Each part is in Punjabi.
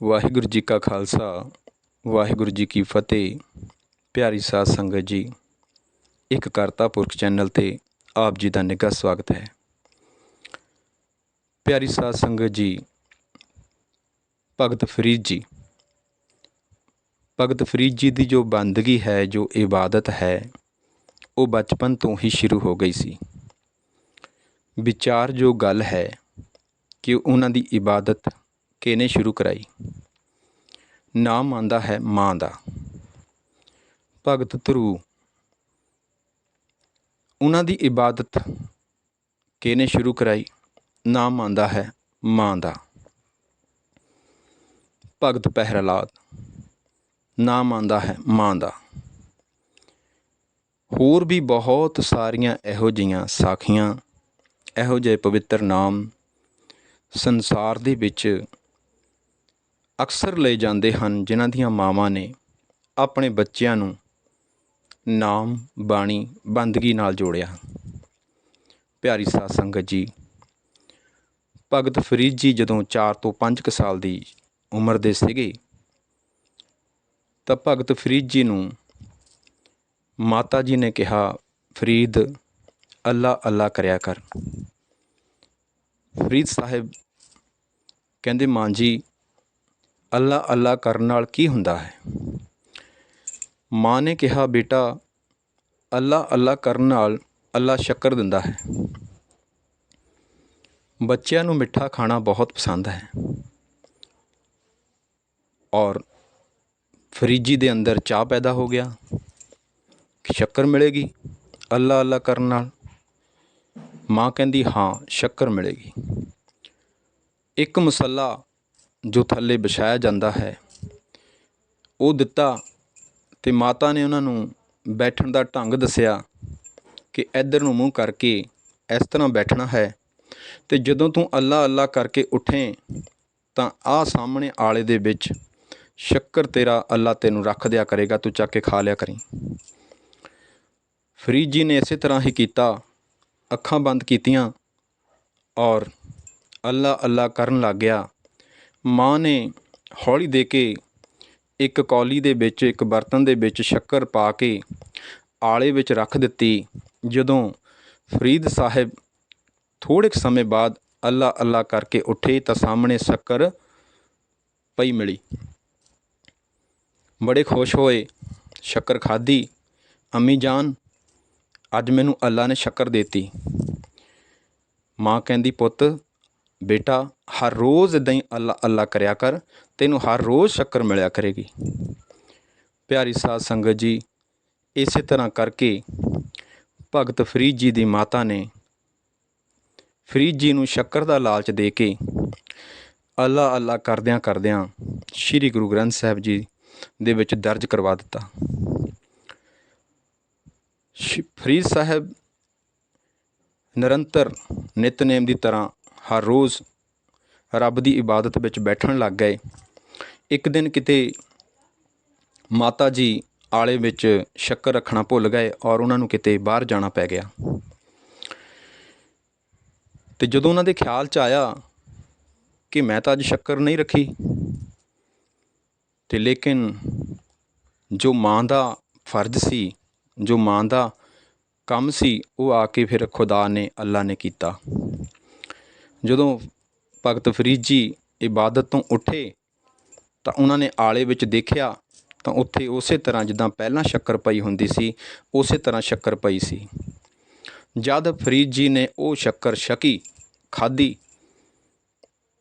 ਵਾਹਿਗੁਰੂ ਜੀ ਕਾ ਖਾਲਸਾ, ਵਾਹਿਗੁਰੂ ਜੀ ਕੀ ਫਤਿਹ। ਪਿਆਰੀ ਸਾਧ ਸੰਗਤ ਜੀ, ਇੱਕ ਕਰਤਾ ਪੁਰਖ ਚੈਨਲ ਤੇ ਆਪ ਜੀ ਦਾ ਨਿੱਘਾ ਸਵਾਗਤ ਹੈ। ਪਿਆਰੀ ਸਾਧ ਸੰਗਤ ਜੀ, ਭਗਤ ਫਰੀਦ ਜੀ, ਭਗਤ ਫਰੀਦ ਜੀ ਦੀ ਜੋ ਬੰਦਗੀ ਹੈ, ਜੋ ਇਬਾਦਤ ਹੈ, ਉਹ ਬਚਪਨ ਤੋਂ ਹੀ ਸ਼ੁਰੂ ਹੋ ਗਈ ਸੀ। ਵਿਚਾਰ ਜੋ ਗੱਲ ਹੈ ਕਿ ਉਹਨਾਂ ਦੀ ਇਬਾਦਤ ਕਿਹਨੇ ਸ਼ੁਰੂ ਕਰਾਈ? ਨਾਮ ਆਂਦਾ ਹੈ ਮਾਂ ਦਾ। ਭਗਤ ਧਰੂ। ਉਹਨਾਂ ਦੀ ਇਬਾਦਤ ਕਿਹਨੇ ਸ਼ੁਰੂ ਕਰਾਈ? ਨਾਮ ਆਂਦਾ ਹੈ ਮਾਂ ਦਾ। ਭਗਤ ਪਹਿਰਲਾਦ। ਨਾਮ ਆਂਦਾ ਹੈ ਮਾਂ ਦਾ। ਹੋਰ ਵੀ ਬਹੁਤ ਸਾਰੀਆਂ ਇਹੋ ਜਿਹੀਆਂ ਸਾਖੀਆਂ, ਇਹੋ ਜਿਹੇ ਪਵਿੱਤਰ ਨਾਮ ਸੰਸਾਰ ਦੇ ਵਿੱਚ ਅਕਸਰ ਲਏ ਜਾਂਦੇ ਹਨ, ਜਿਨ੍ਹਾਂ ਦੀਆਂ ਮਾਵਾਂ ਨੇ ਆਪਣੇ ਬੱਚਿਆਂ ਨੂੰ ਨਾਮ, ਬਾਣੀ, ਬੰਦਗੀ ਨਾਲ ਜੋੜਿਆ। ਪਿਆਰੀ ਸਾਧ ਸੰਗਤ ਜੀ, ਭਗਤ ਫਰੀਦ ਜੀ ਜਦੋਂ 4 ਤੋਂ 5 ਕੁ ਸਾਲ ਦੀ ਉਮਰ ਦੇ ਸੀਗੇ, ਤਾਂ ਭਗਤ ਫਰੀਦ ਜੀ ਨੂੰ ਮਾਤਾ ਜੀ ਨੇ ਕਿਹਾ, ਫਰੀਦ, ਅੱਲਾ ਅੱਲਾ ਕਰਿਆ ਕਰ। ਫਰੀਦ ਸਾਹਿਬ ਕਹਿੰਦੇ, ਮਾਂ ਜੀ ਅੱਲਾ ਅੱਲਾ ਕਰਨ ਨਾਲ ਕੀ ਹੁੰਦਾ ਹੈ? ਮਾਂ ਨੇ ਕਿਹਾ, ਬੇਟਾ, ਅੱਲਾ ਅੱਲਾ ਕਰਨ ਨਾਲ ਅੱਲਾ ਸ਼ੱਕਰ ਦਿੰਦਾ ਹੈ। ਬੱਚਿਆਂ ਨੂੰ ਮਿੱਠਾ ਖਾਣਾ ਬਹੁਤ ਪਸੰਦ ਹੈ। ਔਰ ਫਰਿੱਜੀ ਦੇ ਅੰਦਰ ਚਾਹ ਪੈਦਾ ਹੋ ਗਿਆ। ਸ਼ੱਕਰ ਮਿਲੇਗੀ ਅੱਲਾ ਅੱਲਾ ਕਰਨ ਨਾਲ। ਮਾਂ ਕਹਿੰਦੀ, ਹਾਂ, ਸ਼ੱਕਰ ਮਿਲੇਗੀ। ਇੱਕ ਮਸੱਲਾ ਜੋ ਥੱਲੇ ਵਿਛਾਇਆ ਜਾਂਦਾ ਹੈ। ਉਹ ਦਿੱਤਾ ਤੇ ਮਾਤਾ ਨੇ ਉਹਨਾਂ ਨੂੰ ਬੈਠਣ ਦਾ ਢੰਗ ਦੱਸਿਆ ਕਿ ਇੱਧਰ ਨੂੰ ਮੂੰਹ ਕਰਕੇ ਇਸ ਤਰ੍ਹਾਂ ਬੈਠਣਾ ਹੈ ਤੇ ਜਦੋਂ ਤੂੰ ਅੱਲਾ ਅੱਲਾ ਕਰਕੇ ਉੱਠੇ ਤਾਂ ਆਹ ਸਾਹਮਣੇ ਆਲੇ ਦੇ ਵਿੱਚ ਸ਼ੱਕਰ ਤੇਰਾ ਅੱਲਾ ਤੈਨੂੰ ਰੱਖ ਦਿਆ ਕਰੇਗਾ, ਤੂੰ ਚੱਕ ਕੇ ਖਾ ਲਿਆ ਕਰੀ। ਫਰੀਦ ਜੀ ਨੇ ਇਸੇ ਤਰ੍ਹਾਂ ਹੀ ਕੀਤਾ, ਅੱਖਾਂ ਬੰਦ ਕੀਤੀਆਂ ਔਰ ਅੱਲਾ ਅੱਲਾ ਕਰਨ ਲੱਗ ਗਿਆ। ਮਾਂ ਨੇ ਹੌਲੀ ਦੇ ਕੇ ਇੱਕ ਕੌਲੀ ਦੇ ਵਿੱਚ, ਇੱਕ ਬਰਤਨ ਦੇ ਵਿੱਚ ਸ਼ੱਕਰ ਪਾ ਕੇ ਆਲੇ ਵਿੱਚ ਰੱਖ ਦਿੱਤੀ। ਜਦੋਂ ਫਰੀਦ ਸਾਹਿਬ ਥੋੜ੍ਹੇ ਕੁ ਸਮੇਂ ਬਾਅਦ ਅੱਲਾ ਅੱਲਾ ਕਰਕੇ ਉੱਠੇ ਤਾਂ ਸਾਹਮਣੇ ਸ਼ੱਕਰ ਪਈ ਮਿਲੀ। ਬੜੇ ਖੁਸ਼ ਹੋਏ, ਸ਼ੱਕਰ ਖਾਧੀ। ਅੰਮੀ ਜਾਨ, ਅੱਜ ਮੈਨੂੰ ਅੱਲਾ ਨੇ ਸ਼ੱਕਰ ਦਿੱਤੀ। ਮਾਂ ਕਹਿੰਦੀ, ਪੁੱਤ ਬੇਟਾ, ਹਰ ਰੋਜ਼ ਇਦਾਂ ਹੀ ਅੱਲਾ ਅੱਲਾ ਕਰਿਆ ਕਰ, ਤੈਨੂੰ ਹਰ ਰੋਜ਼ ਸ਼ੱਕਰ ਮਿਲਿਆ ਕਰੇਗੀ। ਪਿਆਰੀ ਸਾਧ ਸੰਗਤ ਜੀ, ਇਸੇ ਤਰ੍ਹਾਂ ਕਰਕੇ ਭਗਤ ਫਰੀਦ ਜੀ ਦੀ ਮਾਤਾ ਨੇ ਫਰੀਦ ਜੀ ਨੂੰ ਸ਼ੱਕਰ ਦਾ ਲਾਲਚ ਦੇ ਕੇ ਅੱਲਾ ਅੱਲਾ ਕਰਦਿਆਂ ਕਰਦਿਆਂ ਸ੍ਰੀ ਗੁਰੂ ਗ੍ਰੰਥ ਸਾਹਿਬ ਜੀ ਦੇ ਵਿੱਚ ਦਰਜ ਕਰਵਾ ਦਿੱਤਾ। ਸ਼੍ਰੀ ਫਰੀਦ ਸਾਹਿਬ ਨਿਰੰਤਰ ਨਿਤਨੇਮ ਦੀ ਤਰ੍ਹਾਂ ਹਰ ਰੋਜ਼ ਰੱਬ ਦੀ ਇਬਾਦਤ ਵਿੱਚ ਬੈਠਣ ਲੱਗ ਗਏ। ਇੱਕ ਦਿਨ ਕਿਤੇ ਮਾਤਾ ਜੀ ਆਲੇ ਵਿੱਚ ਸ਼ੱਕਰ ਰੱਖਣਾ ਭੁੱਲ ਗਏ ਔਰ ਉਹਨਾਂ ਨੂੰ ਕਿਤੇ ਬਾਹਰ ਜਾਣਾ ਪੈ ਗਿਆ। ਤੇ ਜਦੋਂ ਉਹਨਾਂ ਦੇ ਖਿਆਲ 'ਚ ਆਇਆ ਕਿ ਮੈਂ ਤਾਂ ਅੱਜ ਸ਼ੱਕਰ ਨਹੀਂ ਰੱਖੀ, ਤੇ ਲੇਕਿਨ ਜੋ ਮਾਂ ਦਾ ਫਰਜ਼ ਸੀ, ਜੋ ਮਾਂ ਦਾ ਕੰਮ ਸੀ, ਉਹ ਆ ਕੇ ਫਿਰ ਖੁਦਾ ਨੇ ਅੱਲਾ ਨੇ ਕੀਤਾ। ਜਦੋਂ ਭਗਤ ਫਰੀਦ ਜੀ ਇਬਾਦਤ ਤੋਂ ਉੱਠੇ ਤਾਂ ਉਹਨਾਂ ਨੇ ਆਲੇ ਵਿੱਚ ਦੇਖਿਆ ਤਾਂ ਉੱਥੇ ਉਸੇ ਤਰ੍ਹਾਂ ਜਿੱਦਾਂ ਪਹਿਲਾਂ ਸ਼ੱਕਰ ਪਈ ਹੁੰਦੀ ਸੀ, ਉਸੇ ਤਰ੍ਹਾਂ ਸ਼ੱਕਰ ਪਈ ਸੀ। ਜਦ ਫਰੀਦ ਜੀ ਨੇ ਉਹ ਸ਼ੱਕਰ ਛਕੀ, ਖਾਧੀ,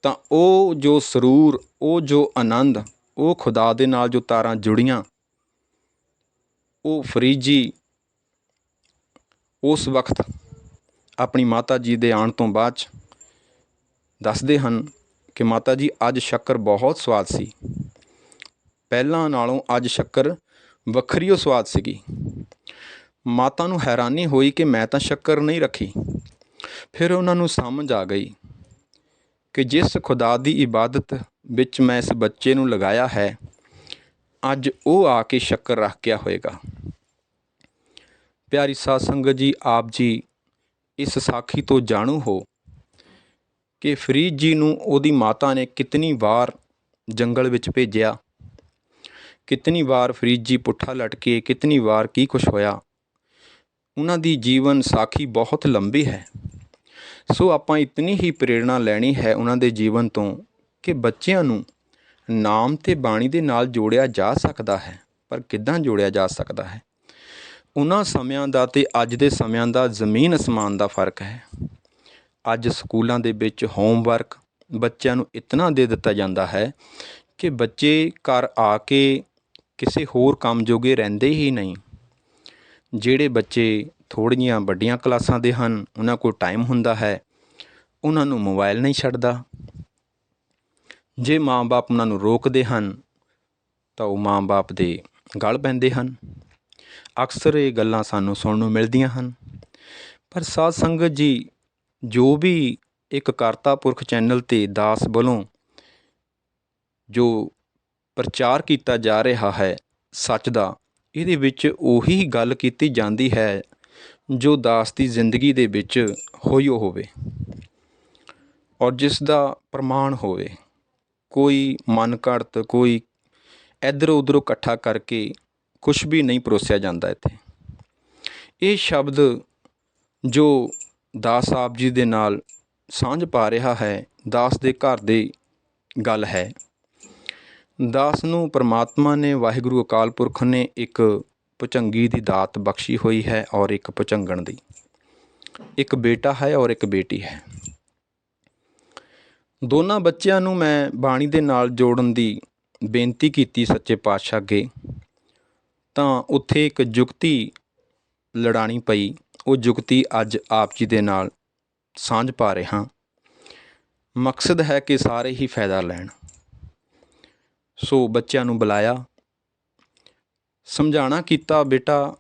ਤਾਂ ਉਹ ਜੋ ਸਰੂਰ, ਉਹ ਜੋ ਆਨੰਦ, ਉਹ ਖੁਦਾ ਦੇ ਨਾਲ ਜੋ ਤਾਰਾਂ ਜੁੜੀਆਂ, ਉਹ ਫਰੀਦ ਜੀ ਉਸ ਵਕਤ ਆਪਣੀ ਮਾਤਾ ਜੀ ਦੇ ਆਉਣ ਤੋਂ ਬਾਅਦ 'ਚ ਦੱਸਦੇ ਹਨ ਕਿ ਮਾਤਾ ਜੀ, ਅੱਜ ਸ਼ੱਕਰ ਬਹੁਤ ਸਵਾਦ ਸੀ। ਪਹਿਲਾਂ ਨਾਲੋਂ ਅੱਜ ਸ਼ੱਕਰ ਵੱਖਰੀ ਉਹ ਸਵਾਦ ਸੀਗੀ। ਮਾਤਾ ਨੂੰ ਹੈਰਾਨੀ ਹੋਈ ਕਿ ਮੈਂ ਤਾਂ ਸ਼ੱਕਰ ਨਹੀਂ ਰੱਖੀ। ਫਿਰ ਉਹਨਾਂ ਨੂੰ ਸਮਝ ਆ ਗਈ ਕਿ ਜਿਸ ਖੁਦਾ ਦੀ ਇਬਾਦਤ ਵਿੱਚ ਮੈਂ ਇਸ ਬੱਚੇ ਨੂੰ ਲਗਾਇਆ ਹੈ, ਅੱਜ ਉਹ ਆ ਕੇ ਸ਼ੱਕਰ ਰੱਖ ਗਿਆ ਹੋਏਗਾ ਪਿਆਰੀ ਸਾਧ ਸੰਗਤ ਜੀ, ਆਪ ਜੀ ਇਸ ਸਾਖੀ ਤੋਂ ਜਾਣੂ ਹੋ ਕਿ ਫਰੀਦ ਜੀ ਨੂੰ ਉਹਦੀ ਮਾਤਾ ਨੇ ਕਿਤਨੀ ਵਾਰ ਜੰਗਲ ਵਿੱਚ ਭੇਜਿਆ, ਕਿਤਨੀ ਵਾਰ ਫਰੀਦ ਜੀ ਪੁੱਠਾ ਲਟਕੇ, ਕਿਤਨੀ ਵਾਰ ਕੀ ਕੁਛ ਹੋਇਆ, ਉਹਨਾਂ ਦੀ ਜੀਵਨ ਸਾਖੀ ਬਹੁਤ ਲੰਬੀ ਹੈ। ਸੋ ਆਪਾਂ ਇਤਨੀ ਹੀ ਪ੍ਰੇਰਣਾ ਲੈਣੀ ਹੈ ਉਹਨਾਂ ਦੇ ਜੀਵਨ ਤੋਂ ਕਿ ਬੱਚਿਆਂ ਨੂੰ ਨਾਮ ਤੇ ਬਾਣੀ ਦੇ ਨਾਲ ਜੋੜਿਆ ਜਾ ਸਕਦਾ ਹੈ, ਪਰ ਕਿੱਦਾਂ ਜੋੜਿਆ ਜਾ ਸਕਦਾ ਹੈ? ਉਹਨਾਂ ਸਮਿਆਂ ਦਾ ਤੇ ਅੱਜ ਦੇ ਸਮਿਆਂ ਦਾ ਜ਼ਮੀਨ ਅਸਮਾਨ ਦਾ ਫ਼ਰਕ ਹੈ। ਅੱਜ ਸਕੂਲਾਂ ਦੇ ਵਿੱਚ ਹੋਮਵਰਕ ਬੱਚਿਆਂ ਨੂੰ ਇਤਨਾ ਦੇ ਦਿੱਤਾ ਜਾਂਦਾ ਹੈ ਕਿ ਬੱਚੇ ਘਰ ਆ ਕੇ ਕਿਸੇ ਹੋਰ ਕੰਮ ਜੋਗੇ ਰਹਿੰਦੇ ਹੀ ਨਹੀਂ। ਜਿਹੜੇ ਬੱਚੇ ਥੋੜ੍ਹੀਆਂ ਵੱਡੀਆਂ ਕਲਾਸਾਂ ਦੇ ਹਨ, ਉਹਨਾਂ ਕੋਲ ਟਾਈਮ ਹੁੰਦਾ ਹੈ, ਉਹਨਾਂ ਨੂੰ ਮੋਬਾਈਲ ਨਹੀਂ ਛੱਡਦਾ। ਜੇ ਮਾਂ-ਬਾਪ ਉਹਨਾਂ ਨੂੰ ਰੋਕਦੇ ਹਨ, ਤਾਂ ਉਹ ਮਾਂ-ਬਾਪ ਦੇ ਗਲ ਪੈਂਦੇ ਹਨ। ਅਕਸਰ ਇਹ ਗੱਲਾਂ ਸਾਨੂੰ ਸੁਣਨ ਨੂੰ ਮਿਲਦੀਆਂ ਹਨ। ਪਰ ਸਾਧ ਸੰਗਤ ਜੀ ਜੋ ਵੀ ਇੱਕ ਕਰਤਾ ਪੁਰਖ ਚੈਨਲ ਤੇ ਦਾਸ ਵੱਲੋਂ ਜੋ ਪ੍ਰਚਾਰ ਕੀਤਾ ਜਾ ਰਿਹਾ ਹੈ ਸੱਚ ਦਾ, ਇਹਦੇ ਵਿੱਚ ਉਹੀ ਗੱਲ ਕੀਤੀ ਜਾਂਦੀ ਹੈ ਜੋ ਦਾਸ ਦੀ ਜ਼ਿੰਦਗੀ ਦੇ ਵਿੱਚ ਹੋਈ ਹੋਵੇ ਔਰ ਜਿਸ ਦਾ ਪ੍ਰਮਾਣ ਹੋਵੇ। ਕੋਈ ਮਨ ਘੜਤ, ਕੋਈ ਇਧਰੋਂ ਉਧਰੋਂ ਇਕੱਠਾ ਕਰਕੇ ਕੁਝ ਵੀ ਨਹੀਂ ਪਰੋਸਿਆ ਜਾਂਦਾ ਇੱਥੇ। ਇਹ ਸ਼ਬਦ ਜੋ ਦਾਸ ਸਾਹਿਬ ਜੀ ਦੇ ਨਾਲ ਸਾਂਝ ਪਾ ਰਿਹਾ ਹੈ, ਦਾਸ ਦੇ ਘਰ ਦੀ ਗੱਲ ਹੈ। ਦਾਸ ਨੂੰ ਪ੍ਰਮਾਤਮਾ ਨੇ ਵਾਹਿਗੁਰੂ ਅਕਾਲ ਪੁਰਖ ਨੇ ਇੱਕ ਭੁਚੰਗੀ ਦੀ ਦਾਤ ਬਖਸ਼ੀ ਹੋਈ ਹੈ ਔਰ ਇੱਕ ਭੁਚੰਗਣ ਦੀ। ਇੱਕ ਬੇਟਾ ਹੈ ਔਰ ਇੱਕ ਬੇਟੀ ਹੈ। ਦੋਨਾਂ ਬੱਚਿਆਂ ਨੂੰ ਮੈਂ ਬਾਣੀ ਦੇ ਨਾਲ ਜੋੜਨ ਦੀ ਬੇਨਤੀ ਕੀਤੀ ਸੱਚੇ ਪਾਤਸ਼ਾਹ ਅੱਗੇ। ਤਾਂ ਉੱਥੇ ਇੱਕ ਜੁਗਤੀ ਲੜਾਣੀ ਪਈ। ਉਹ ਜੁਗਤੀ ਅੱਜ ਆਪ ਜੀ ਦੇ ਨਾਲ ਸਾਂਝ ਪਾ ਰਿਹਾ। ਮਕਸਦ ਹੈ ਕਿ ਸਾਰੇ ਹੀ ਫਾਇਦਾ ਲੈਣ। ਸੋ ਬੱਚਿਆਂ ਨੂੰ ਬੁਲਾਇਆ। ਸਮਝਾਣਾ ਕੀਤਾ, ਬੇਟਾ,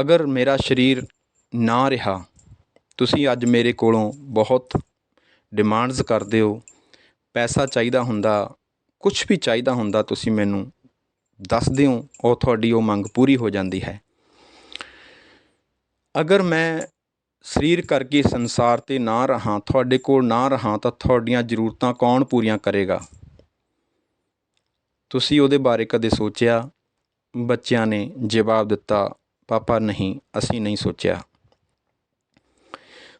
ਅਗਰ ਮੇਰਾ ਸਰੀਰ ਨਾ ਰਿਹਾ, ਤੁਸੀਂ ਅੱਜ ਮੇਰੇ ਕੋਲੋਂ ਬਹੁਤ ਡਿਮਾਂਡਸ ਕਰਦੇ ਹੋ। ਪੈਸਾ ਚਾਹੀਦਾ ਹੁੰਦਾ ਕੁਝ ਵੀ ਚਾਹੀਦਾ ਹੁੰਦਾ, ਤੁਸੀਂ ਮੈਨੂੰ ਦੱਸ ਦਿਓ, ਉਹ ਤੁਹਾਡੀ ਉਹ ਮੰਗ ਪੂਰੀ ਹੋ ਜਾਂਦੀ ਹੈ। ਅਗਰ ਮੈਂ ਸਰੀਰ ਕਰਕੇ ਸੰਸਾਰ ਤੇ ਨਾ ਰਹਾਂ, ਤੁਹਾਡੇ ਕੋਲ ਨਾ ਰਹਾਂ, ਤਾਂ ਤੁਹਾਡੀਆਂ ਜ਼ਰੂਰਤਾਂ ਕੌਣ ਪੂਰੀਆਂ ਕਰੇਗਾ? ਤੁਸੀਂ ਉਹਦੇ ਬਾਰੇ ਕਦੇ ਸੋਚਿਆ? ਬੱਚਿਆਂ ਨੇ ਜਵਾਬ ਦਿੱਤਾ, ਪਾਪਾ, ਨਹੀਂ, ਅਸੀਂ ਨਹੀਂ ਸੋਚਿਆ।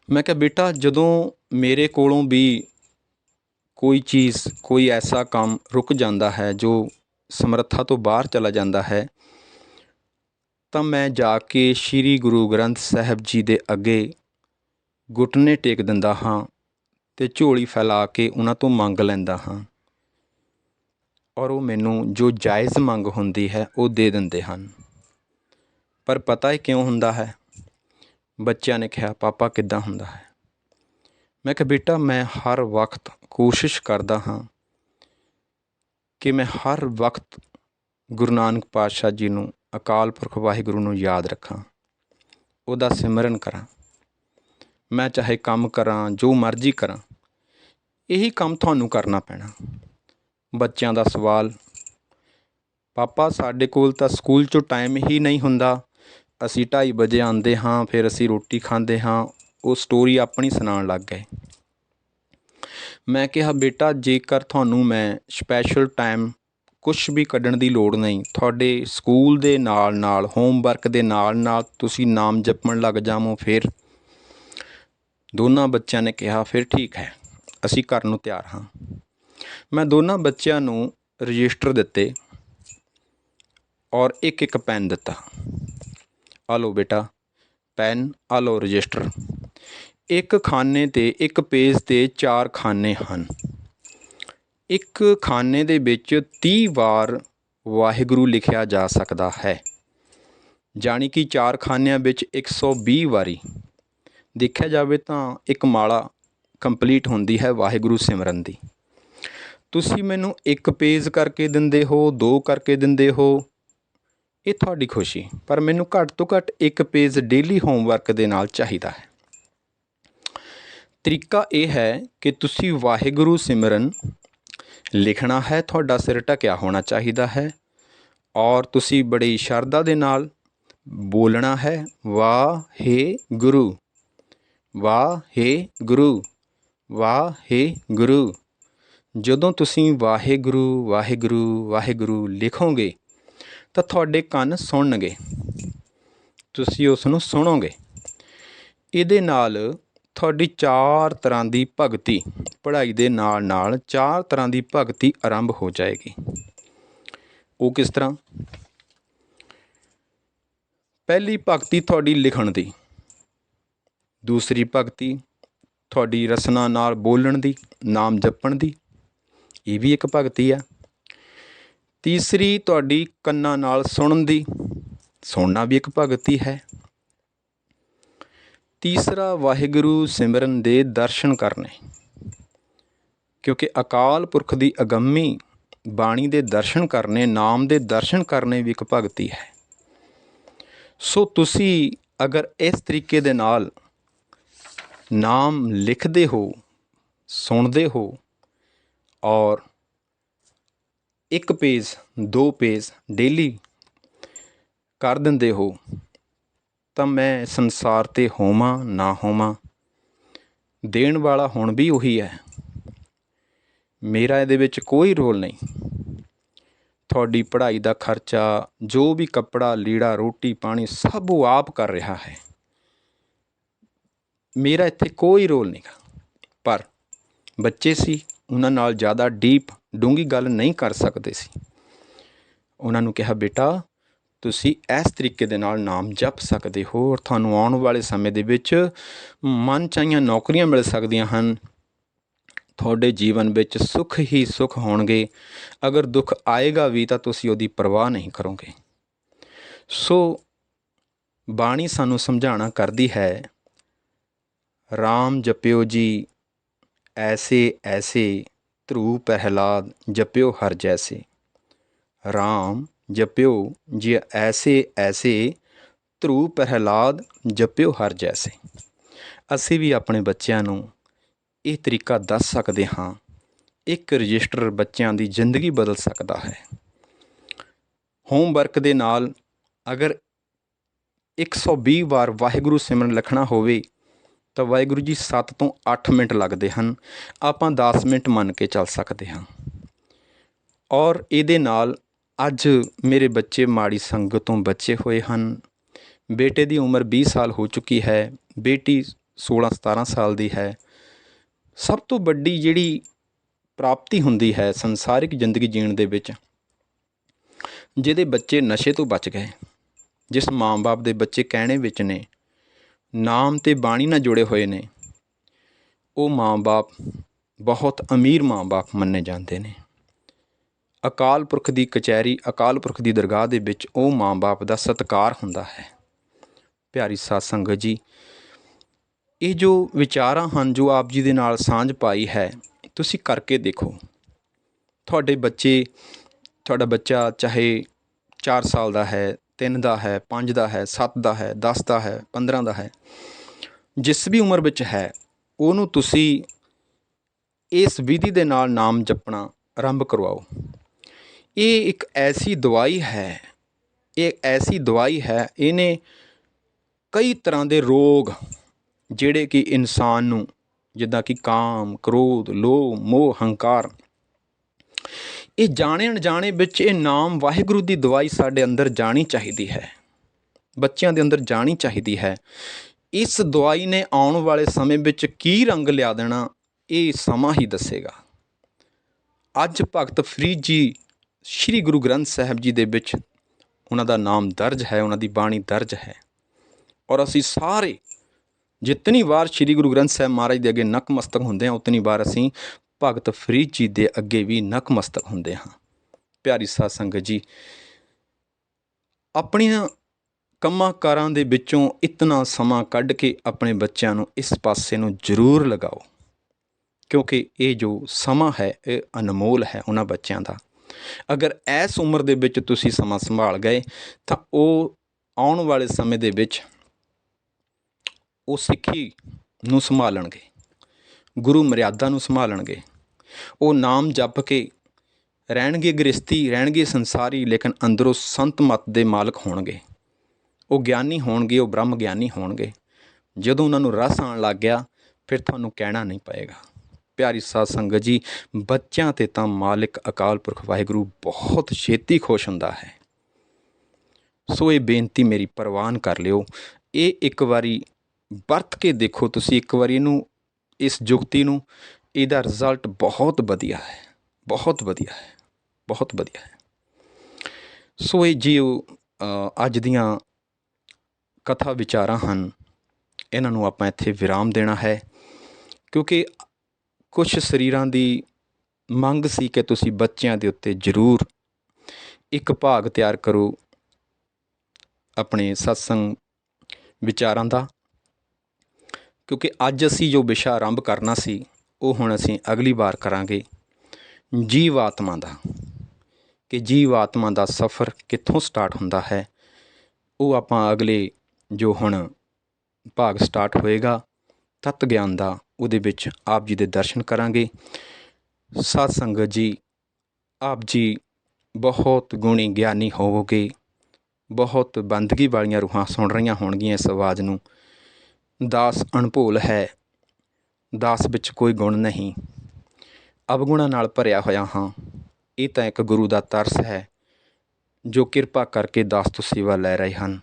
ਮੈਂ ਕਿਹਾ, ਬੇਟਾ, ਜਦੋਂ ਮੇਰੇ ਕੋਲੋਂ ਵੀ ਕੋਈ ਚੀਜ਼, ਕੋਈ ਐਸਾ ਕੰਮ ਰੁਕ ਜਾਂਦਾ ਹੈ ਜੋ ਸਮਰੱਥਾ ਤੋਂ ਬਾਹਰ ਚਲਾ ਜਾਂਦਾ ਹੈ ਤਾਂ ਮੈਂ ਜਾ ਕੇ ਸ੍ਰੀ ਗੁਰੂ ਗ੍ਰੰਥ ਸਾਹਿਬ ਜੀ ਦੇ ਅੱਗੇ ਘੁਟਨੇ ਟੇਕ ਦਿੰਦਾ ਹਾਂ ਤੇ ਝੋਲੀ ਫੈਲਾ ਕੇ ਉਹਨਾਂ ਤੋਂ ਮੰਗ ਲੈਂਦਾ ਹਾਂ। ਔਰ ਉਹ ਮੈਨੂੰ ਜੋ ਜਾਇਜ਼ ਮੰਗ ਹੁੰਦੀ ਹੈ, ਉਹ ਦੇ ਦਿੰਦੇ ਹਨ। ਪਰ ਪਤਾ ਹੀ ਕਿਉਂ ਹੁੰਦਾ ਹੈ? ਬੱਚਿਆਂ ਨੇ ਕਿਹਾ, ਪਾਪਾ, ਕਿੱਦਾਂ ਹੁੰਦਾ ਹੈ? ਮੈਂ ਕਿਹਾ, ਬੇਟਾ, ਮੈਂ ਹਰ ਵਕਤ ਕੋਸ਼ਿਸ਼ ਕਰਦਾ ਹਾਂ ਕਿ ਮੈਂ ਹਰ ਵਕਤ ਗੁਰੂ ਨਾਨਕ ਪਾਤਸ਼ਾਹ ਜੀ ਨੂੰ ਅਕਾਲ ਪੁਰਖ ਵਾਹਿਗੁਰੂ ਨੂੰ ਯਾਦ ਰੱਖਾਂ, ਉਹਦਾ ਸਿਮਰਨ ਕਰਾਂ। ਮੈਂ ਚਾਹੇ ਕੰਮ ਕਰਾਂ, ਜੋ ਮਰਜ਼ੀ ਕਰਾਂ, ਇਹੀ ਕੰਮ ਤੁਹਾਨੂੰ ਕਰਨਾ ਪੈਣਾ। ਬੱਚਿਆਂ ਦਾ ਸਵਾਲ, ਪਾਪਾ, ਸਾਡੇ ਕੋਲ ਤਾਂ ਸਕੂਲ 'ਚੋਂ ਟਾਈਮ ਹੀ ਨਹੀਂ ਹੁੰਦਾ। ਅਸੀਂ 2:30 ਵਜੇ ਆਉਂਦੇ ਹਾਂ, ਫਿਰ ਅਸੀਂ ਰੋਟੀ ਖਾਂਦੇ ਹਾਂ। ਉਹ ਸਟੋਰੀ ਆਪਣੀ ਸੁਣਾਉਣ ਲੱਗ ਗਏ। ਮੈਂ ਕਿਹਾ, ਬੇਟਾ, ਜੇਕਰ ਤੁਹਾਨੂੰ ਮੈਂ ਸਪੈਸ਼ਲ ਟਾਈਮ ਕੁਝ ਵੀ ਕੱਢਣ ਦੀ ਲੋੜ ਨਹੀਂ। ਤੁਹਾਡੇ ਸਕੂਲ ਦੇ ਨਾਲ ਨਾਲ ਹੋਮਵਰਕ ਦੇ ਨਾਲ ਨਾਲ ਤੁਸੀਂ ਨਾਮ ਜਪਣ ਲੱਗ ਜਾਵੋ ਫਿਰ। ਦੋਨਾਂ ਬੱਚਿਆਂ ਨੇ ਕਿਹਾ, ਫਿਰ ਠੀਕ ਹੈ, ਅਸੀਂ ਕਰਨ ਨੂੰ ਤਿਆਰ ਹਾਂ। ਮੈਂ ਦੋਨਾਂ ਬੱਚਿਆਂ ਨੂੰ ਰਜਿਸਟਰ ਦਿੱਤੇ ਔਰ ਇੱਕ ਇੱਕ ਪੈਨ ਦਿੱਤਾ। ਆ ਲਓ ਬੇਟਾ, ਪੈਨ ਆ ਲਓ ਰਜਿਸਟਰ। ਇੱਕ ਖਾਨੇ ਤੇ ਇੱਕ ਪੇਜ ਤੇ ਚਾਰ ਖਾਨੇ ਹਨ। ਇੱਕ ਖਾਨੇ ਦੇ ਵਿੱਚ 30 ਵਾਰ ਵਾਹਿਗੁਰੂ ਲਿਖਿਆ ਜਾ ਸਕਦਾ ਹੈ। ਜਾਣੀ ਕਿ ਚਾਰ ਖਾਨਿਆਂ ਵਿੱਚ 120 ਵਾਰੀ ਦੇਖਿਆ ਜਾਵੇ ਤਾਂ ਇੱਕ ਮਾਲਾ ਕੰਪਲੀਟ ਹੁੰਦੀ ਹੈ ਵਾਹਿਗੁਰੂ ਸਿਮਰਨ ਦੀ। ਤੁਸੀਂ ਮੈਨੂੰ ਇੱਕ ਪੇਜ ਕਰਕੇ ਦਿੰਦੇ ਹੋ, ਦੋ ਕਰਕੇ ਦਿੰਦੇ ਹੋ, ਇਹ ਤੁਹਾਡੀ ਖੁਸ਼ੀ, ਪਰ ਮੈਨੂੰ ਘੱਟ ਤੋਂ ਘੱਟ ਇੱਕ ਪੇਜ ਡੇਲੀ ਹੋਮਵਰਕ ਦੇ ਨਾਲ ਚਾਹੀਦਾ ਹੈ। ਤਰੀਕਾ ਇਹ ਹੈ ਕਿ ਤੁਸੀਂ ਵਾਹਿਗੁਰੂ ਸਿਮਰਨ ਲਿਖਣਾ ਹੈ, ਤੁਹਾਡਾ ਸਿਰ ਢਕਿਆ ਹੋਣਾ ਚਾਹੀਦਾ ਹੈ ਔਰ ਤੁਸੀਂ ਬੜੀ ਸ਼ਰਧਾ ਦੇ ਨਾਲ ਬੋਲਣਾ ਹੈ ਵਾਹੇ ਗੁਰੂ ਵਾਹੇ ਗੁਰੂ ਵਾਹੇ ਗੁਰੂ ਜਦੋਂ ਤੁਸੀਂ ਵਾਹਿਗੁਰੂ ਵਾਹਿਗੁਰੂ ਵਾਹਿਗੁਰੂ ਲਿਖੋਗੇ, ਤਾਂ ਤੁਹਾਡੇ ਕੰਨ ਸੁਣਨਗੇ, ਤੁਸੀਂ ਉਸ ਨੂੰ ਸੁਣੋਗੇ। ਇਹਦੇ ਨਾਲ ਤੁਹਾਡੀ ਚਾਰ ਤਰ੍ਹਾਂ ਦੀ ਭਗਤੀ। ਪੜ੍ਹਾਈ ਦੇ ਨਾਲ ਨਾਲ ਚਾਰ ਤਰ੍ਹਾਂ ਦੀ ਭਗਤੀ ਆਰੰਭ ਹੋ ਜਾਏਗੀ। ਉਹ ਕਿਸ ਤਰ੍ਹਾਂ? ਪਹਿਲੀ ਭਗਤੀ ਤੁਹਾਡੀ ਲਿਖਣ ਦੀ। ਦੂਸਰੀ ਭਗਤੀ ਤੁਹਾਡੀ ਰਸਨਾ ਨਾਲ ਬੋਲਣ ਦੀ, ਨਾਮ ਜਪਣ ਦੀ। ਇਹ ਵੀ ਇੱਕ ਭਗਤੀ ਆ। ਤੀਸਰੀ ਤੁਹਾਡੀ ਕੰਨਾਂ ਨਾਲ ਸੁਣਨ ਦੀ। ਸੁਣਨਾ ਵੀ ਇੱਕ ਭਗਤੀ ਹੈ। ਤੀਸਰਾ ਵਾਹਿਗੁਰੂ ਸਿਮਰਨ ਦੇ ਦਰਸ਼ਨ ਕਰਨੇ। ਕਿਉਂਕਿ ਅਕਾਲ ਪੁਰਖ ਦੀ ਅਗੰਮੀ ਬਾਣੀ ਦੇ ਦਰਸ਼ਨ ਕਰਨੇ, ਨਾਮ ਦੇ ਦਰਸ਼ਨ ਕਰਨੇ ਵੀ ਇੱਕ ਭਗਤੀ ਹੈ। ਸੋ ਤੁਸੀਂ ਅਗਰ ਇਸ ਤਰੀਕੇ ਦੇ ਨਾਲ ਨਾਮ ਲਿਖਦੇ ਹੋ, ਸੁਣਦੇ ਹੋ ਔਰ ਇੱਕ ਪੇਜ, ਦੋ ਪੇਜ ਡੇਲੀ ਕਰ ਦਿੰਦੇ ਹੋ ਤਾਂ ਮੈਂ ਸੰਸਾਰ ਤੇ ਹੋਵਾਂ, ਨਾ ਹੋਵਾਂ, ਦੇਣ ਵਾਲਾ ਹੁਣ ਵੀ ਉਹੀ ਹੈ। ਮੇਰਾ ਇਹਦੇ ਵਿੱਚ ਕੋਈ ਰੋਲ ਨਹੀਂ। ਤੁਹਾਡੀ ਪੜ੍ਹਾਈ ਦਾ ਖਰਚਾ, ਜੋ ਵੀ ਕੱਪੜਾ, ਲੀੜਾ, ਰੋਟੀ, ਪਾਣੀ, ਸਭ ਉਹ ਆਪ ਕਰ ਰਿਹਾ ਹੈ। ਮੇਰਾ ਇੱਥੇ ਕੋਈ ਰੋਲ ਨਹੀਂਗਾ ਪਰ ਬੱਚੇ ਸੀ, ਉਹਨਾਂ ਨਾਲ ਜ਼ਿਆਦਾ ਡੀਪ ਡੂੰਗੀ ਗੱਲ ਨਹੀਂ ਕਰ ਸਕਦੇ ਸੀ। ਉਹਨਾਂ ਨੂੰ ਕਿਹਾ, ਬੇਟਾ ਤੁਸੀਂ ਇਸ ਤਰੀਕੇ ਦੇ ਨਾਲ ਨਾਮ ਜਪ ਸਕਦੇ ਹੋ ਔਰ ਤੁਹਾਨੂੰ ਆਉਣ ਵਾਲੇ ਸਮੇਂ ਦੇ ਵਿੱਚ ਮਨ ਚਾਹੀਆਂ ਨੌਕਰੀਆਂ ਮਿਲ ਸਕਦੀਆਂ ਹਨ। ਤੁਹਾਡੇ ਜੀਵਨ ਵਿੱਚ ਸੁੱਖ ਹੀ ਸੁੱਖ ਹੋਣਗੇ। ਅਗਰ ਦੁੱਖ ਆਏਗਾ ਵੀ ਤਾਂ ਤੁਸੀਂ ਉਹਦੀ ਪਰਵਾਹ ਨਹੀਂ ਕਰੋਗੇ। ਸੋ ਬਾਣੀ ਸਾਨੂੰ ਸਮਝਾਉਣਾ ਕਰਦੀ ਹੈ RAM ਜਪਿਓ ਜੀ, ਐਸੇ ਐਸੇ ਧਰੂ ਪ੍ਰਹਿਲਾਦ ਜਪਿਓ ਹਰ ਜੈਸੇ। RAM ਜਪਿਓ ਜੇ ਐਸੇ ਐਸੇ ਧਰੂ ਪ੍ਰਹਿਲਾਦ ਜਪਿਓ ਹਰ ਜੈਸੇ। ਅਸੀਂ ਵੀ ਆਪਣੇ ਬੱਚਿਆਂ ਨੂੰ ਇਹ ਤਰੀਕਾ ਦੱਸ ਸਕਦੇ ਹਾਂ। ਇੱਕ ਰਜਿਸਟਰ ਬੱਚਿਆਂ ਦੀ ਜ਼ਿੰਦਗੀ ਬਦਲ ਸਕਦਾ ਹੈ। ਹੋਮਵਰਕ ਦੇ ਨਾਲ ਅਗਰ 120 ਵਾਰ ਵਾਹਿਗੁਰੂ ਸਿਮਰਨ ਲਿਖਣਾ ਹੋਵੇ, ਤਾਂ ਵਾਹਿਗੁਰੂ ਜੀ 7 ਤੋਂ 8 ਮਿੰਟ ਲੱਗਦੇ ਹਨ। ਆਪਾਂ 10 ਮਿੰਟ ਮੰਨ ਕੇ ਚੱਲ ਸਕਦੇ ਹਾਂ। ਔਰ ਇਹਦੇ ਨਾਲ ਅੱਜ ਮੇਰੇ ਬੱਚੇ ਮਾੜੀ ਸੰਗਤ ਤੋਂ ਬਚੇ ਹੋਏ ਹਨ। ਬੇਟੇ ਦੀ ਉਮਰ ਵੀਹ ਸਾਲ ਹੋ ਚੁੱਕੀ ਹੈ। ਬੇਟੀ 16 17 ਸਾਲ ਦੀ ਹੈ। ਸਭ ਤੋਂ ਵੱਡੀ ਜਿਹੜੀ ਪ੍ਰਾਪਤੀ ਹੁੰਦੀ ਹੈ ਸੰਸਾਰਿਕ ਜ਼ਿੰਦਗੀ ਜੀਣ ਦੇ ਵਿੱਚ, ਜਿਹਦੇ ਬੱਚੇ ਨਸ਼ੇ ਤੋਂ ਬਚ ਗਏ, ਜਿਸ ਮਾਂ-ਬਾਪ ਦੇ ਬੱਚੇ ਕਹਿਣੇ ਵਿੱਚ ਨੇ, ਨਾਮ ਤੇ ਬਾਣੀ ਨਾਲ ਜੁੜੇ ਹੋਏ ਨੇ, ਉਹ ਮਾਂ-ਬਾਪ ਬਹੁਤ ਅਮੀਰ ਮਾਂ-ਬਾਪ ਮੰਨੇ ਜਾਂਦੇ ਨੇ। ਅਕਾਲ ਪੁਰਖ ਦੀ ਕਚਹਿਰੀ, ਅਕਾਲ ਪੁਰਖ ਦੀ ਦਰਗਾਹ ਦੇ ਵਿੱਚ ਉਹ ਮਾਂ-ਬਾਪ ਦਾ ਸਤਿਕਾਰ ਹੁੰਦਾ ਹੈ। ਪਿਆਰੀ ਸਾਧ ਸੰਗਤ ਜੀ, ਇਹ ਜੋ ਵਿਚਾਰਾਂ ਹਨ ਜੋ ਆਪ ਜੀ ਦੇ ਨਾਲ ਸਾਂਝ ਪਾਈ ਹੈ, ਤੁਸੀਂ ਕਰਕੇ ਦੇਖੋ। ਤੁਹਾਡੇ ਬੱਚੇ, ਤੁਹਾਡਾ ਬੱਚਾ ਚਾਹੇ 4 ਸਾਲ ਦਾ ਹੈ 3 ਦਾ ਹੈ 5 ਦਾ ਹੈ 7 ਦਾ ਹੈ 10 ਦਾ ਹੈ 15 ਦਾ ਹੈ, ਜਿਸ ਵੀ ਉਮਰ ਵਿੱਚ ਹੈ, ਉਹਨੂੰ ਤੁਸੀਂ ਇਸ ਵਿਧੀ ਦੇ ਨਾਲ ਨਾਮ ਜਪਣਾ ਆਰੰਭ ਕਰਵਾਓ। ਇਹ ਇੱਕ ਐਸੀ ਦਵਾਈ ਹੈ, ਇਹ ਐਸੀ ਦਵਾਈ ਹੈ, ਇਹਨੇ ਕਈ ਤਰ੍ਹਾਂ ਦੇ ਰੋਗ ਜਿਹੜੇ ਕਿ ਇਨਸਾਨ ਨੂੰ, ਜਿੱਦਾਂ ਕਿ ਕਾਮ, ਕ੍ਰੋਧ, ਲੋਭ, ਮੋਹ, ਹੰਕਾਰ, ਇਹ ਜਾਣੇ ਅਣਜਾਣੇ ਵਿੱਚ ਇਹ ਨਾਮ ਵਾਹਿਗੁਰੂ ਦੀ ਦਵਾਈ ਸਾਡੇ ਅੰਦਰ ਜਾਣੀ ਚਾਹੀਦੀ ਹੈ। ਬੱਚਿਆਂ ਦੇ ਅੰਦਰ ਜਾਣੀ ਚਾਹੀਦੀ ਹੈ। ਇਸ ਦਵਾਈ ਨੇ ਆਉਣ ਵਾਲੇ ਸਮੇਂ ਵਿੱਚ ਕੀ ਰੰਗ ਲਿਆ ਦੇਣਾ, ਇਹ ਸਮਾਂ ਹੀ ਦੱਸੇਗਾ। ਅੱਜ ਭਗਤ ਫਰੀਦ ਜੀ ਸ੍ਰੀ ਗੁਰੂ ਗ੍ਰੰਥ ਸਾਹਿਬ ਜੀ ਦੇ ਵਿੱਚ ਉਹਨਾਂ ਦਾ ਨਾਮ ਦਰਜ ਹੈ, ਉਹਨਾਂ ਦੀ ਬਾਣੀ ਦਰਜ ਹੈ। ਔਰ ਅਸੀਂ ਸਾਰੇ ਜਿਤਨੀ ਵਾਰ ਸ੍ਰੀ ਗੁਰੂ ਗ੍ਰੰਥ ਸਾਹਿਬ ਮਹਾਰਾਜ ਦੇ ਅੱਗੇ ਨਕਮਸਤਕ ਹੁੰਦੇ ਹਾਂ, ਉਤਨੀ ਵਾਰ ਅਸੀਂ ਭਗਤ ਫਰੀਦ ਜੀ ਦੇ ਅੱਗੇ ਵੀ ਨਕਮਸਤਕ ਹੁੰਦੇ ਹਾਂ। ਪਿਆਰੀ ਸਾਧ ਸੰਗਤ ਜੀ, ਆਪਣੀਆਂ ਕੰਮਾਂ ਕਾਰਾਂ ਦੇ ਵਿੱਚੋਂ ਇਤਨਾ ਸਮਾਂ ਕੱਢ ਕੇ ਆਪਣੇ ਬੱਚਿਆਂ ਨੂੰ ਇਸ ਪਾਸੇ ਨੂੰ ਜ਼ਰੂਰ ਲਗਾਓ, ਕਿਉਂਕਿ ਇਹ ਜੋ ਸਮਾਂ ਹੈ, ਇਹ ਅਨਮੋਲ ਹੈ ਉਹਨਾਂ ਬੱਚਿਆਂ ਦਾ। ਅਗਰ ਇਸ ਉਮਰ ਦੇ ਵਿੱਚ ਤੁਸੀਂ ਸਮਾਂ ਸੰਭਾਲ ਗਏ, ਤਾਂ ਉਹ ਆਉਣ ਵਾਲੇ ਸਮੇਂ ਦੇ ਵਿੱਚ ਉਹ ਸਿੱਖੀ ਨੂੰ ਸੰਭਾਲਣਗੇ, ਗੁਰੂ ਮਰਿਆਦਾ ਨੂੰ ਸੰਭਾਲਣਗੇ। ਉਹ ਨਾਮ ਜਪ ਕੇ ਰਹਿਣਗੇ ਗ੍ਰਸਤੀ ਰਹਿਣਗੇ ਸੰਸਾਰੀ, ਲੇਕਿਨ ਅੰਦਰੋਂ ਸੰਤ ਮਤ ਦੇ ਮਾਲਕ ਹੋਣਗੇ। ਉਹ ਗਿਆਨੀ ਹੋਣਗੇ, ਉਹ ਬ੍ਰਹਮ ਗਿਆਨੀ ਹੋਣਗੇ। ਜਦੋਂ ਉਹਨਾਂ ਨੂੰ ਰਸ ਆਉਣ ਲੱਗ ਗਿਆ, ਫਿਰ ਤੁਹਾਨੂੰ ਕਹਿਣਾ ਨਹੀਂ ਪਏਗਾ। ਪਿਆਰੀ ਸਾਧ ਸੰਗਤ ਜੀ, ਬੱਚਿਆਂ ਤੇ ਤਾਂ ਮਾਲਿਕ ਅਕਾਲ ਪੁਰਖ ਵਾਹਿਗੁਰੂ ਬਹੁਤ ਛੇਤੀ ਖੁਸ਼ ਹੁੰਦਾ ਹੈ। ਸੋ ਇਹ ਬੇਨਤੀ ਮੇਰੀ ਪ੍ਰਵਾਨ ਕਰ ਲਿਓ, ਇਹ ਇੱਕ ਵਾਰੀ ਵਰਤ ਕੇ ਦੇਖੋ ਤੁਸੀਂ, ਇੱਕ ਵਾਰੀ ਇਹਨੂੰ, ਇਸ ਜੁਗਤੀ ਨੂੰ, ਇਹਦਾ ਰਿਜ਼ਲਟ ਬਹੁਤ ਵਧੀਆ ਹੈ, ਬਹੁਤ ਵਧੀਆ ਹੈ, ਬਹੁਤ ਵਧੀਆ ਹੈ। ਸੋ ਇਹ ਜੀ ਅੱਜ ਦੀਆਂ ਕਥਾ ਵਿਚਾਰਾਂ ਹਨ, ਇਹਨਾਂ ਨੂੰ ਆਪਾਂ ਇੱਥੇ ਵਿਰਾਮ ਦੇਣਾ ਹੈ, ਕਿਉਂਕਿ ਕੁਛ ਸਰੀਰਾਂ ਦੀ ਮੰਗ ਸੀ ਕਿ ਤੁਸੀਂ ਬੱਚਿਆਂ ਦੇ ਉੱਤੇ ਜ਼ਰੂਰ ਇੱਕ ਭਾਗ ਤਿਆਰ ਕਰੋ ਆਪਣੇ ਸਤਸੰਗ ਵਿਚਾਰਾਂ ਦਾ, ਕਿਉਂਕਿ ਅੱਜ ਅਸੀਂ ਜੋ ਵਿਸ਼ਾ ਆਰੰਭ ਕਰਨਾ ਸੀ, ਉਹ ਹੁਣ ਅਸੀਂ ਅਗਲੀ ਵਾਰ ਕਰਾਂਗੇ। ਜੀਵ ਆਤਮਾ ਦਾ, ਕਿ ਜੀਵ ਆਤਮਾ ਦਾ ਸਫ਼ਰ ਕਿੱਥੋਂ ਸਟਾਰਟ ਹੁੰਦਾ ਹੈ, ਉਹ ਆਪਾਂ ਅਗਲੇ ਜੋ ਹੁਣ ਭਾਗ ਸਟਾਰਟ ਹੋਏਗਾ ਤਤ ਗਿਆਨ ਦਾ ਉਹਦੇ ਵਿੱਚ ਆਪ ਜੀ ਦੇ ਦਰਸ਼ਨ ਕਰਾਂਗੇ। ਸਾਧ ਸੰਗਤ ਜੀ, ਆਪ ਜੀ ਬਹੁਤ ਗੁਣੀ ਗਿਆਨੀ ਹੋਵੋਗੇ। ਬਹੁਤ ਬੰਦਗੀ ਵਾਲੀਆਂ ਰੂਹਾਂ ਸੁਣ ਰਹੀਆਂ ਹੋਣਗੀਆਂ ਇਸ ਆਵਾਜ਼ ਨੂੰ। ਦਾਸ ਅਣਭੋਲ ਹੈ। ਦਾਸ ਵਿੱਚ ਕੋਈ ਗੁਣ ਨਹੀਂ। ਅਵਗੁਣਾਂ ਨਾਲ ਭਰਿਆ ਹੋਇਆ ਹਾਂ। ਇਹ ਤਾਂ ਇੱਕ ਗੁਰੂ ਦਾ ਤਰਸ ਹੈ, ਜੋ ਕਿਰਪਾ ਕਰਕੇ ਦਾਸ ਤੋਂ ਸੇਵਾ ਲੈ ਰਹੇ ਹਨ।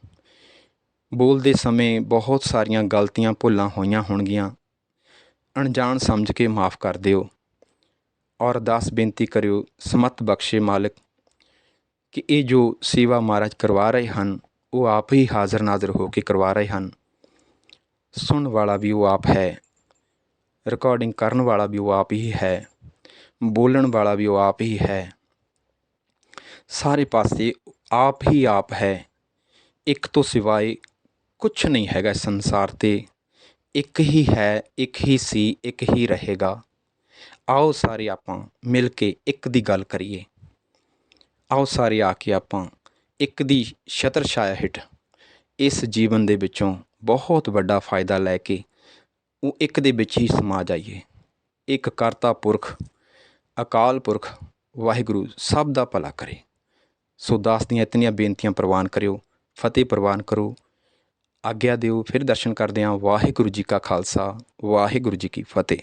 ਬੋਲਦੇ ਸਮੇਂ ਬਹੁਤ ਸਾਰੀਆਂ ਗਲਤੀਆਂ ਭੁੱਲਾਂ ਹੋਈਆਂ ਹੋਣਗੀਆਂ। ਅਣਜਾਣ ਸਮਝ ਕੇ ਮਾਫ ਕਰ ਦਿਓ। ਔਰ ਅਰਦਾਸ ਬੇਨਤੀ ਕਰਿਓ, ਸਮਤ ਬਖਸ਼ੇ ਮਾਲਕ, ਕਿ ਇਹ ਜੋ ਸੇਵਾ ਮਹਾਰਾਜ ਕਰਵਾ ਰਹੇ ਹਨ, ਉਹ ਆਪ ਹੀ ਹਾਜ਼ਰ ਨਾਜ਼ਰ ਹੋ ਕੇ ਕਰਵਾ ਰਹੇ ਹਨ। ਸੁਣਨ ਵਾਲਾ ਵੀ ਉਹ ਆਪ ਹੈ ਰਿਕਾਰਡਿੰਗ ਕਰਨ ਵਾਲਾ ਵੀ ਉਹ ਆਪ ਹੀ ਹੈ, ਬੋਲਣ ਵਾਲਾ ਵੀ ਉਹ ਆਪ ਹੀ ਹੈ। ਸਾਰੇ ਪਾਸੇ ਆਪ ਹੀ ਆਪ ਹੈ, ਇੱਕ ਤੋਂ ਸਿਵਾਏ ਕੁਛ ਨਹੀਂ ਹੈਗਾ ਸੰਸਾਰ ਤੇ। ਇੱਕ ਹੀ ਹੈ, ਇੱਕ ਹੀ ਸੀ, ਇੱਕ ਹੀ ਰਹੇਗਾ। ਆਓ ਸਾਰੇ ਆਪਾਂ ਮਿਲ ਕੇ ਇੱਕ ਦੀ ਗੱਲ ਕਰੀਏ। ਆਓ ਸਾਰੇ ਆ ਕੇ ਆਪਾਂ ਇੱਕ ਦੀ ਛਤਰ ਛਾਇਆ ਹੇਠ ਇਸ ਜੀਵਨ ਦੇ ਵਿੱਚੋਂ ਬਹੁਤ ਵੱਡਾ ਫਾਇਦਾ ਲੈ ਕੇ ਉਹ ਇੱਕ ਦੇ ਵਿੱਚ ਹੀ ਸਮਾ ਜਾਈਏ। ਇੱਕ ਕਰਤਾ ਪੁਰਖ, ਅਕਾਲ ਪੁਰਖ, ਵਾਹਿਗੁਰੂ ਸਭ ਦਾ ਭਲਾ ਕਰੇ। ਸੋ ਦਾਸ ਦੀਆਂ ਇਤਨੀਆਂ ਬੇਨਤੀਆਂ ਪ੍ਰਵਾਨ ਕਰਿਓ, ਫਤਿਹ ਪ੍ਰਵਾਨ ਕਰੋ। ਆਗਿਆ ਦਿਓ ਫਿਰ ਦਰਸ਼ਨ ਕਰਦੇ ਹਾਂ। ਵਾਹਿਗੁਰੂ ਜੀ ਕਾ ਖਾਲਸਾ ਵਾਹਿਗੁਰੂ ਜੀ ਕੀ ਫਤਿਹ।